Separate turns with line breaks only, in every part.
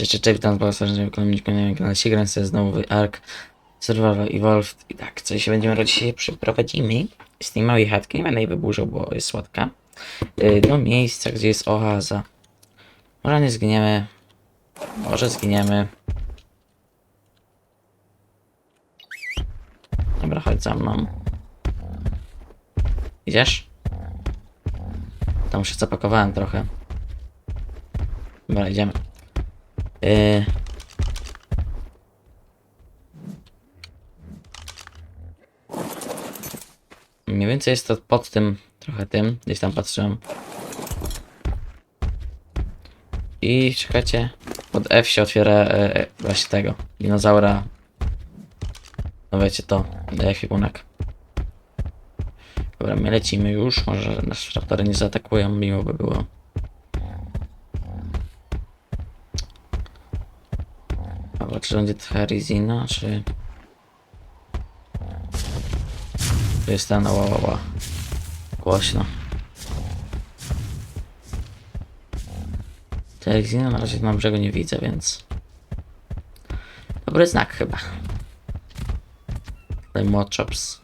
Cześć, cześć, witam was w kolejnym kolejnym kanale Sigrans, to jest znowu Ark Survival Evolved i tak, co się będziemy robić dzisiaj przyprowadzimy z tej małej chatki, nie będę jej wyburzał, bo jest słodka, y, do miejsca, gdzie jest oaza. Może nie zginiemy, może zginiemy. Dobra, chodź za mną. Idziesz? Tam się zapakowałem trochę. Dobra, idziemy. Yy. Mniej więcej jest to pod tym, trochę tym, gdzieś tam patrzyłem. I czekajcie, pod F się otwiera e, e, właśnie tego, dinozaura. No wiecie to, ekwipunek. Dobra, my lecimy już, może nas raptory nie zaatakują, miło by było. Będzie Terizina, czy... Jest ten, ła, ła. Głośno. Terizina na razie na brzegu nie widzę, więc... Dobry znak chyba. Tutaj Mochops.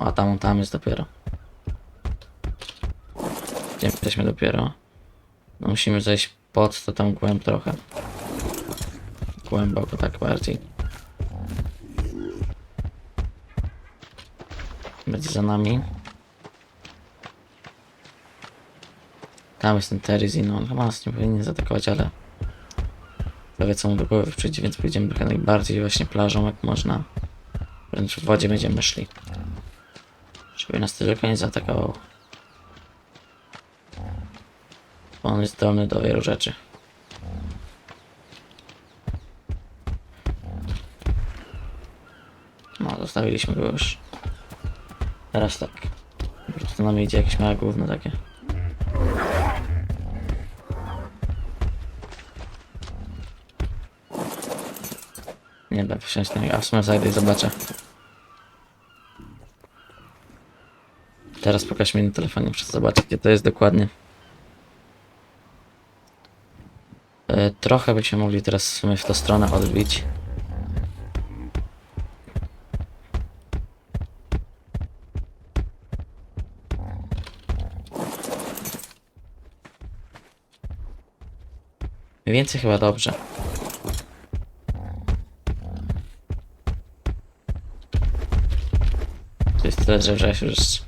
A tam, tam jest dopiero. Gdzie jesteśmy dopiero? No musimy zejść pod to tam głęb trochę. Głęboko tak bardziej. Będzie za nami. Tam jest ten Terizin, on chyba nas nie powinien zaatakować, ale prawie co mu do głowy przyjdzie, więc pójdziemy trochę najbardziej właśnie plażą jak można. Wręcz w wodzie będziemy szli. Żeby nas tylko nie zaatakował. Bo on jest zdolny do wielu rzeczy. Zostawiliśmy go już. Teraz tak. Po prostu nam idzie jakieś małe gówno takie. Nie da wsiąść na niego, a w sumie zajdę i zobaczę. Teraz pokaż mi na telefonie, muszę zobaczyć gdzie to jest dokładnie. E, trochę byśmy mogli teraz w sumie w tą stronę odbić. Więcej chyba dobrze. To jest tyle, że już...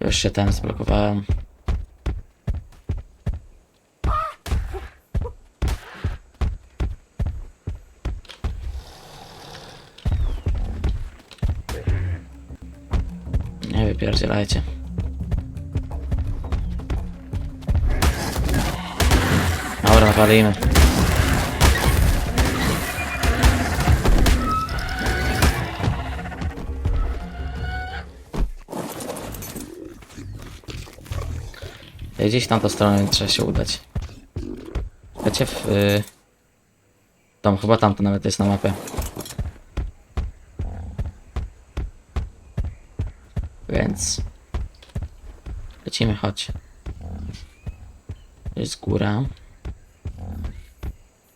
Już się ten zblokowałem. Nie wypierdzielajcie. Nawalimy. Gdzieś tam tą stronę trzeba się udać. Wiecie, w... Y... Tam, chyba tam to nawet jest na mapie. Więc... Lecimy, chodź. Jest góra.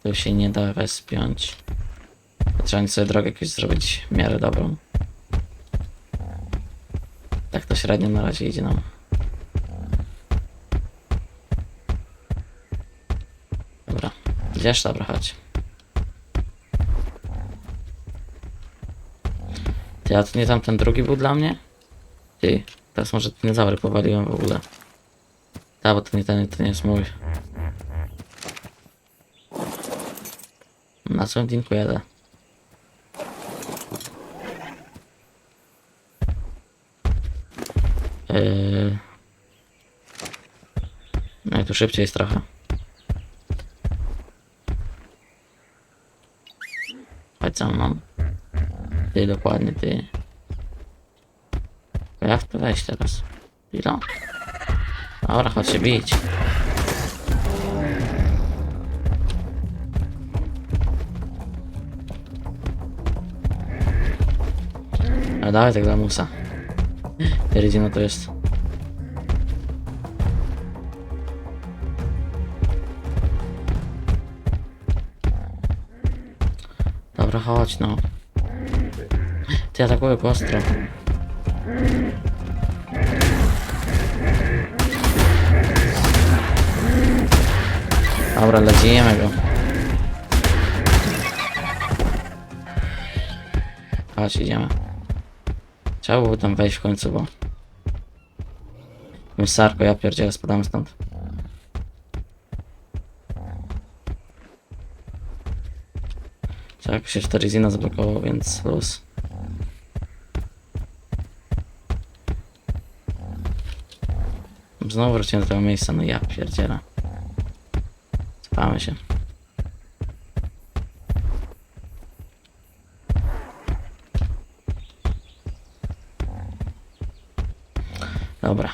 Tu się nie da wespiąć. Trzeba sobie drogę jakąś zrobić w miarę dobrą. Tak to średnio na razie idzie nam. Dobra. Idziesz? Dobra, chodź. Ty, a to nie tam ten drugi był dla mnie? Ty, teraz może dinozaury powaliłem w ogóle. Tak, bo to nie ten, to nie jest mój. Co dziękuję. Yy... No i tu szybciej jest trochę. Chodź za mną. Ty, dokładnie ty. Ja w to weź teraz. Chwila. Dobra, chodź się bić. А давай тогда муса. Резина, то есть. Доброгалочного. Ты такой острый. Ahora la siguiente, bro. Ah, se llama. Trzeba było tam wejść w końcu, bo... Sarko, ja pierdzielę, spadamy stąd. Tak, się 4 zina zablokował, więc luz. Znowu wróciłem do tego miejsca, no ja pierdzielę. Spamy się. Dobra.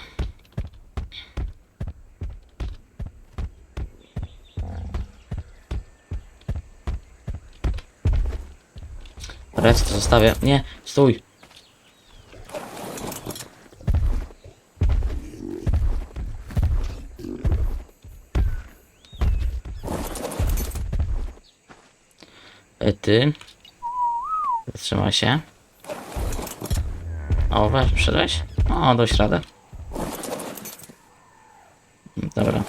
Rec to zostawię. Nie, stój. E, Ty. Zatrzymaj się. O, weź, przyszedłeś? O, dość radę. Dobra.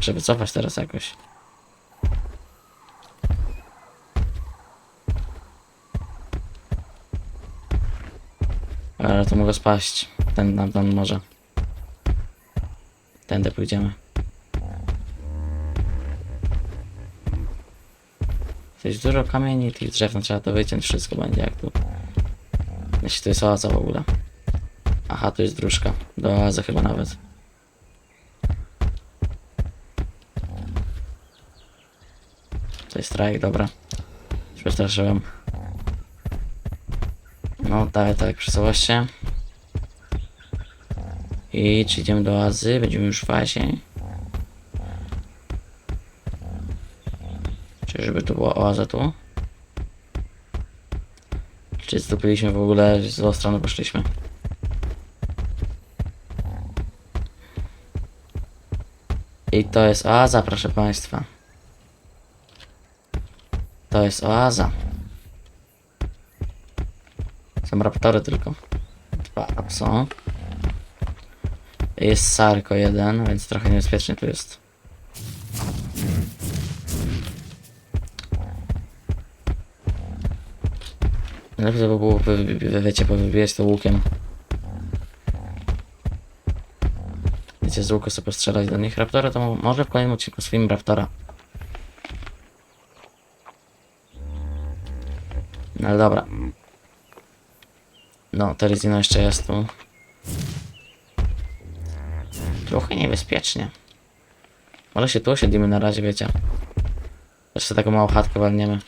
Muszę wycofać teraz jakoś. Ale to mogę spaść. Ten tam, tam może. Tędy pójdziemy. Coś dużo kamieni tych drzew, no trzeba to wyciąć, wszystko będzie jak tu. Jeśli to jest oaza w ogóle. Aha, tu jest dróżka. Do oazy chyba nawet. Jest strajk, dobra. Już przestraszyłem. No tak, tak, przesuwa się. I czy idziemy do oazy? Będziemy już w fazie. Czy żeby to była oaza tu? Czy zdupiliśmy w ogóle, z złą stronę poszliśmy? I to jest oaza, proszę państwa. To jest oaza. Są raptory tylko. Dwa są. Jest Sarko jeden, więc trochę niebezpiecznie tu jest. Lepiej by było, wy, wy, wiecie, powybijać to łukiem. Wiecie, z łuku sobie postrzelać do nich. Raptory to mo- może w kolejnym odcinku swoim Raptora. No ale dobra. No, Teryzino jeszcze jest tu. Trochę niebezpiecznie. Ale się tu osiedlimy na razie, wiecie. Jeszcze taką małą chatkę walniemy.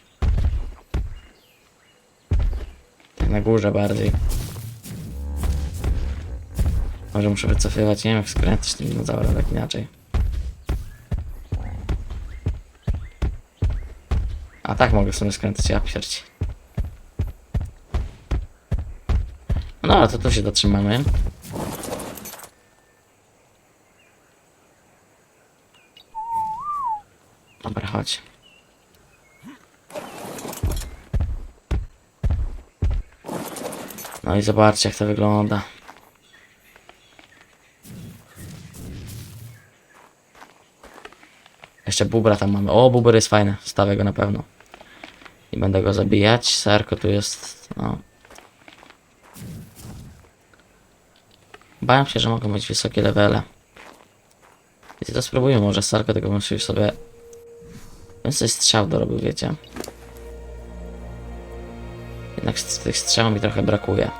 Tak na górze bardziej. Może muszę wycofywać, nie wiem jak skręcić tym dinozaurem, tak inaczej. A tak mogę sobie skręcać, ja pierci. No ale to tu się dotrzymamy. Dobra, chodź. No i zobaczcie jak to wygląda. Jeszcze bubra tam mamy. O, buber jest fajny. Stawię go na pewno. I będę go zabijać. Sarko tu jest. No. Bałem się, że mogą być wysokie levele. Więc to spróbujmy może Sarko, tego muszę już sobie... Bym sobie strzał dorobił, wiecie. Jednak z tych strzał mi trochę brakuje.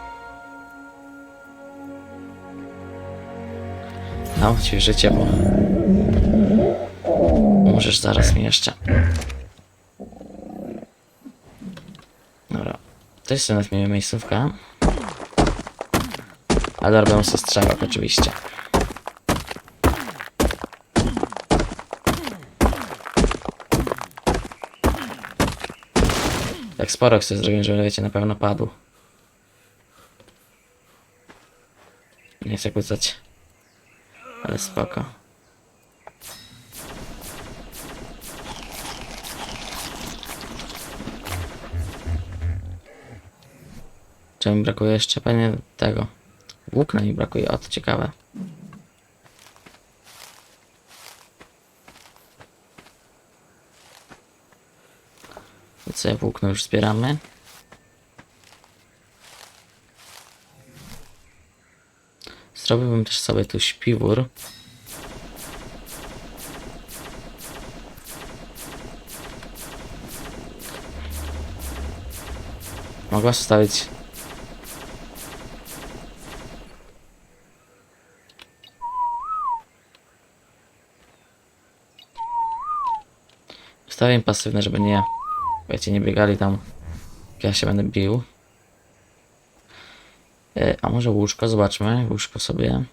No, ci życie, bo... Możesz zaraz mi jeszcze. Dobra. To jest nawet miała a dorwę se oczywiście. Tak sporo chcę zrobić, żeby wiecie, na pewno padł. Nie chcę kłócać. Ale spoko. Czemu brakuje jeszcze panie tego? Włókna mi brakuje, o to ciekawe. Co, włókno już zbieramy. Zrobiłbym też sobie tu śpiwór. Mogła zostawić. Ustawię im pasywne, żeby nie, wiecie, nie biegali tam, ja się będę bił. E, A może łóżko? Zobaczmy. Łóżko sobie.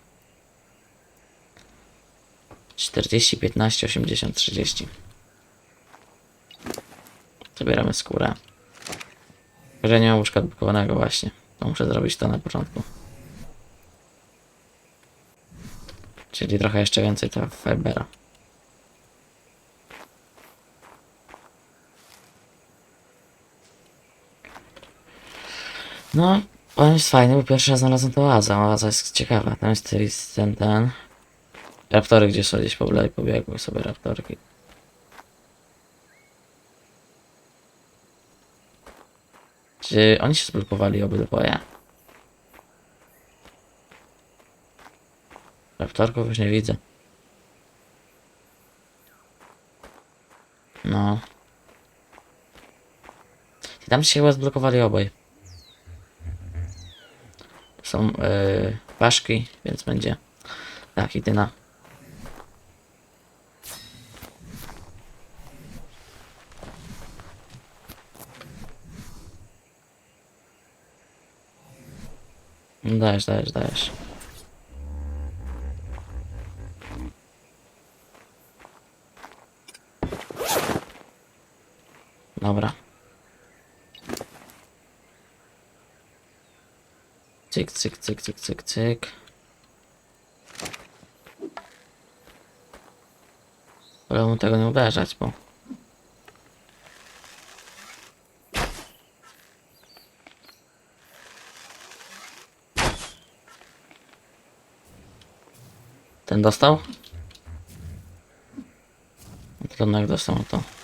40, 15, 80, 30. Zabieramy skórę. Że nie mam łóżka odblokowanego właśnie. To muszę zrobić to na początku. Czyli trochę jeszcze więcej to Fibera. No, on jest fajny, bo pierwszy raz znalazłem to oazę. Oaza jest ciekawa. Tam jest ten, ten. Raptory gdzie są gdzieś po i pobiegły sobie raptorki. Czy oni się zblokowali obydwoje? Raptorków już nie widzę. No. Tam się chyba zblokowali obaj. Są yy, paszki, więc będzie tak, jedyna. Dajesz, dajesz, dajesz. Dobra. Cyk, cyk, cyk, cyk, cyk. Wolę mu tego nie uderzać, bo... Ten dostał? Trudno jak dostał no to.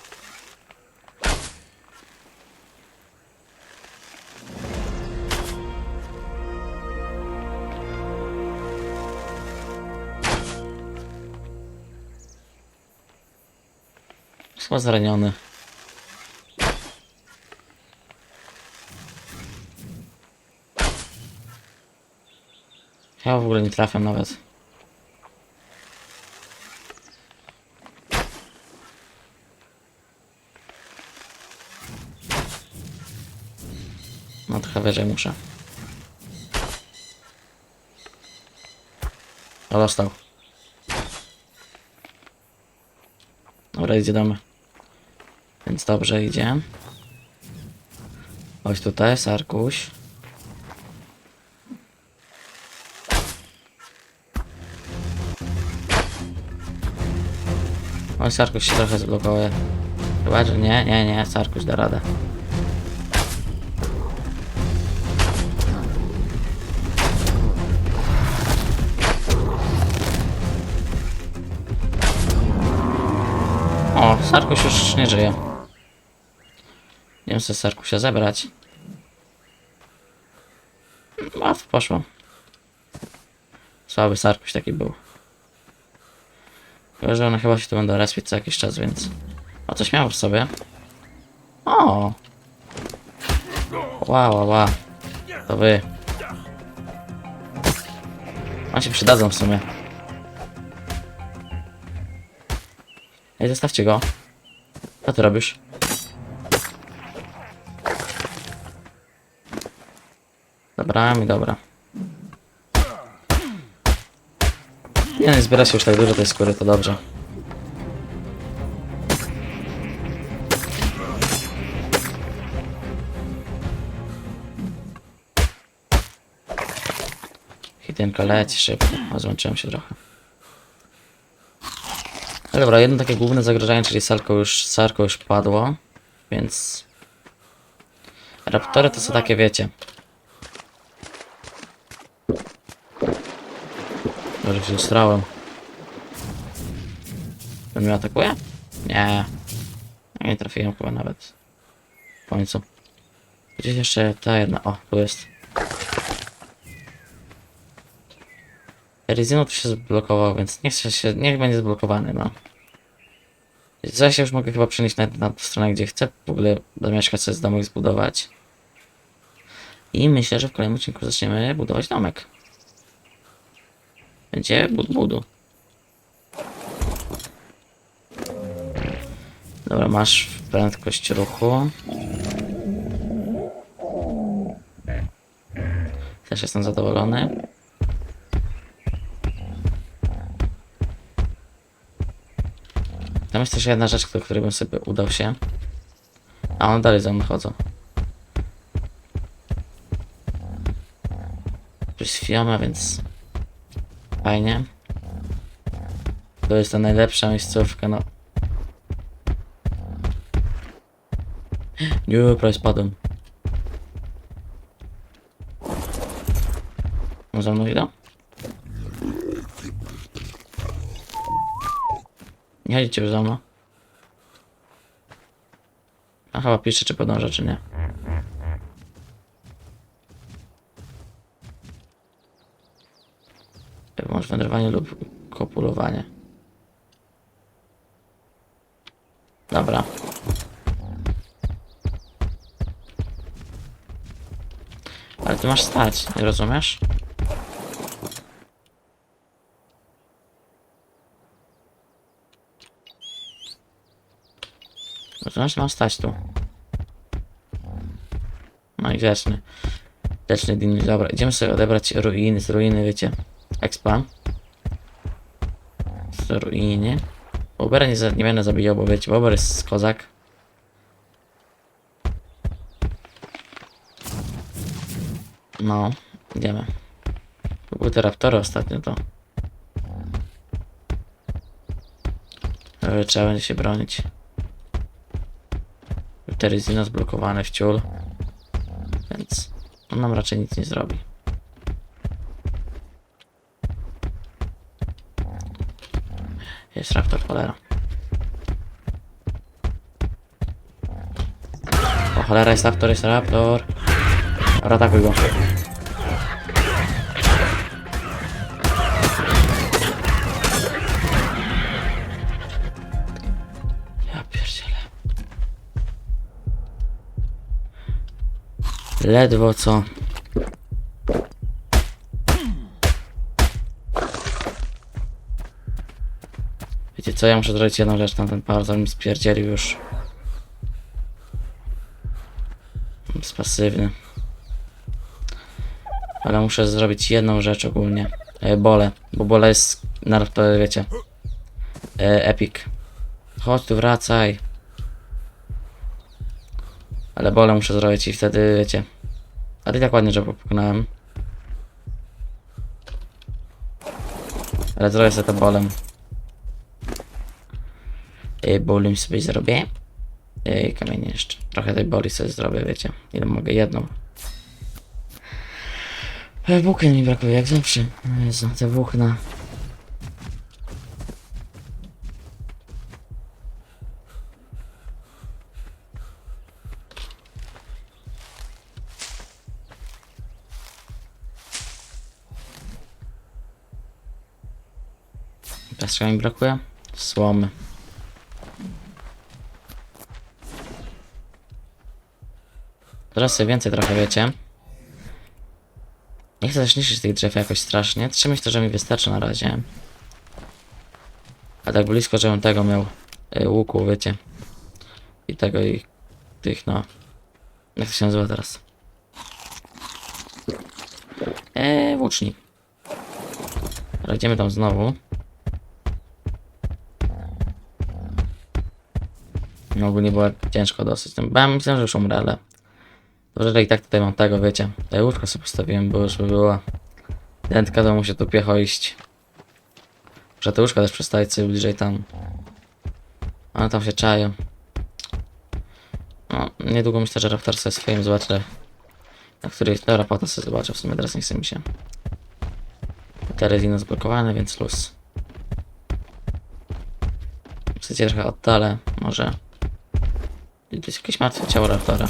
Chyba zraniony. Ja w ogóle nie trafiam nawet. No trochę wyżej muszę. O, dostał. Dobra, idzie domy. Więc dobrze idzie. Chodź tutaj jest Arkuś. Oj, Sarkuś się trochę zblokuje. Chyba, że nie, nie, nie, Sarkuś da radę. O, Sarkuś już nie żyje. Nie wiem, co Sarkusia zebrać. Łatwo poszło. Słaby Sarkuś taki był. Chyba, że one chyba się tu będą respić co jakiś czas, więc... O, coś miał w sobie. O! Ła, ła, ła. To wy. On się przydadzą w sumie. Ej, zostawcie go. Co ty robisz? Dobra, mi dobra. Nie, nie zbiera się już tak dużo tej skóry, to dobrze. Hitynka leci szybko, a złączyłem się trochę. No dobra, jedno takie główne zagrożenie, czyli Sarko już, Sarko już padło, więc... Raptory to są takie, wiecie... Może się strałem. On mnie atakuje? Nie. Nie trafiłem chyba nawet. W końcu. Gdzieś jeszcze ta jedna. O, tu jest. Ryzyno tu się zblokował, więc niech się, niech będzie zblokowany, no. Zaś ja już mogę chyba przenieść na, na stronę, gdzie chcę w ogóle zamieszkać sobie z domu i zbudować. I myślę, że w kolejnym odcinku zaczniemy budować domek. Będzie bud budu. Dobra, masz prędkość ruchu. Też jestem zadowolony. Tam jest też jedna rzecz, do której bym sobie udał się. A on dalej za mną chodzą. Jest fioma, więc fajnie. To jest ta najlepsza miejscówka, no. Nie, prawie spadłem. On za mną idą? Nie chodźcie już za mną. A chyba pisze, czy podąża, czy nie. Włącz wędrowanie lub kopulowanie. Dobra. Ale ty masz stać, nie rozumiesz? Rozumiesz, mam stać tu. No i grzeczny. Grzeczny din. Dobra, idziemy sobie odebrać ruiny, z ruiny, wiecie. Expa. Z ruiny. Bobera nie, nie będę zabijał, bo wiecie, Bober jest kozak. No, idziemy. To były te raptory ostatnio, to. Trzeba będzie się bronić. Teryzino zblokowane w ciul. Więc on nam raczej nic nie zrobi. Jest raptor, cholera. O cholera, jest raptor, jest raptor. Dobra, atakuj go. Ja. Ledwo co. co, ja muszę zrobić jedną rzecz na ten par, mi spierdzielił już. Jest pasywny. Ale muszę zrobić jedną rzecz ogólnie. E, bole, bo bole jest na to wiecie. E, epic. Chodź tu, wracaj. Ale bole muszę zrobić i wtedy wiecie. Ale tak ładnie, że pokonałem. Ale zrobię sobie to bolem. Yy, bolem sobie zrobię. Yy, kamienie jeszcze. Trochę tej boli sobie zrobię, wiecie. Ile mogę? Jedną. E, Włókien mi brakuje, jak zawsze. Jezu, te włókna. Teraz mi brakuje? Słomy. Teraz sobie więcej trochę wiecie. Nie chcę też niszczyć tych drzew jakoś strasznie. Trzeba myślę, że mi wystarczy na razie. A tak blisko, żebym tego miał y, łuku, wiecie. I tego i tych, no. Jak to się nazywa teraz? Eee, łucznik. Idziemy tam znowu. No ogólnie było ciężko dosyć. No, ja myślałem, że już umrę, ale... Dobrze, że i tak tutaj mam tego, wiecie. Tutaj łóżko sobie postawiłem, bo już by była. Dętka to musi tu piecho iść. Muszę te łóżka też przestawić sobie bliżej tam. One tam się czają. No, niedługo myślę, że Raptor sobie swoim zobaczę. Na której... Dobra, potem sobie zobaczę, w sumie teraz nie chce mi się. Terezino zblokowany, więc luz. Chcecie trochę oddalę, może. I jest jakieś martwe ciało raptora.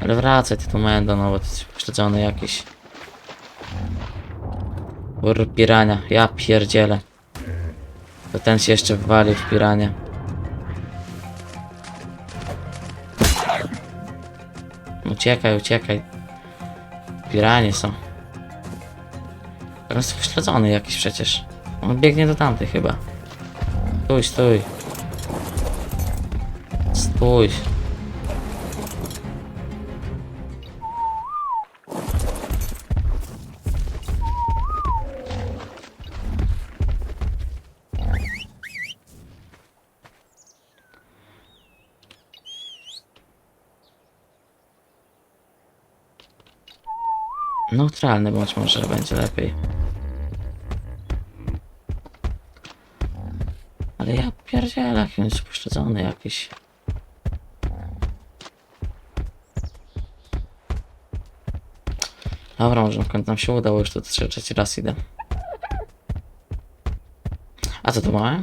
Ale wracaj ty tu Mendo, no bo ty jesteś pośledzony jakiś. Bur pirania, ja pierdzielę. To ten się jeszcze wwalił w piranie. Uciekaj, uciekaj. Piranie są. Jest pośledzony jakiś przecież. On biegnie do tamtej chyba. Stój, stój. Stój. Neutralny bądź może będzie lepiej. Ale ja pierdzielę, jest pośledzony jakiś. Dobra, może w końcu nam się udało, już to trze- trzeci raz idę. A co tu mamy?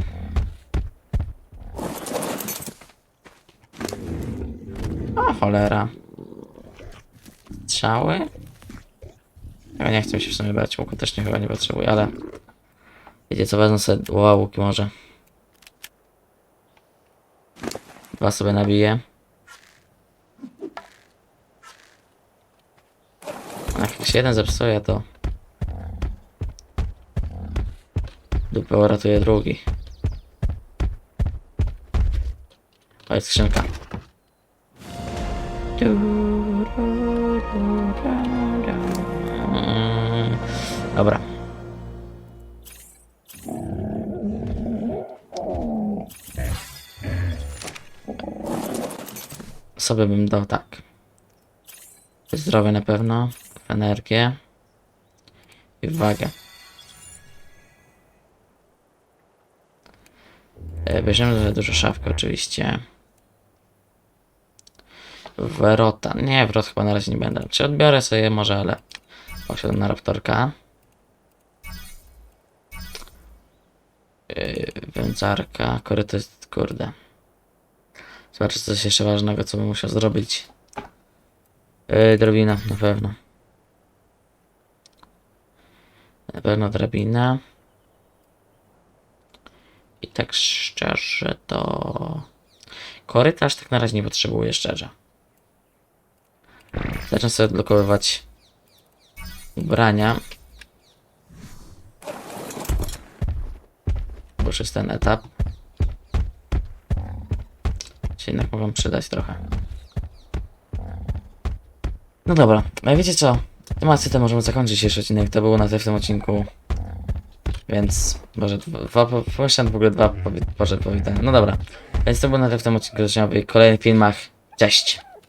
O cholera. Strzały? Ja nie chcę się w sumie brać, łuku też nie chyba nie potrzebuję, ale... Wiecie co, wezmę sobie dwa łuki może. Dwa sobie nabiję. A Jak się jeden zepsuje, to... Dupę uratuje drugi. O, jest skrzynka. Mm, Dobra. Sobie bym dał tak. Zdrowie na pewno, energię i wagę. E, Bierzemy dużo szafkę oczywiście. Wrota. Nie, wrot chyba na razie nie będę. Czy odbiorę sobie może, ale osiadam na raptorka. Yy, wędzarka, koryto jest, kurde. Zobaczę coś jeszcze ważnego, co bym musiał zrobić. Yy, drabina, na pewno. Na pewno drabina. I tak szczerze to... Korytarz tak na razie nie potrzebuję, szczerze. Zacznę sobie odblokowywać ubrania. Bo już jest ten etap. Się jednak mogą przydać trochę. No dobra, a wiecie co? Tematy te możemy zakończyć jeszcze odcinek. To było na tyle w tym odcinku. Więc może dwa, pomyślałem w ogóle dwa powie, Boże, powitania. No dobra. Więc to było na tyle w tym odcinku. Zobaczymy w kolejnych filmach. Cześć!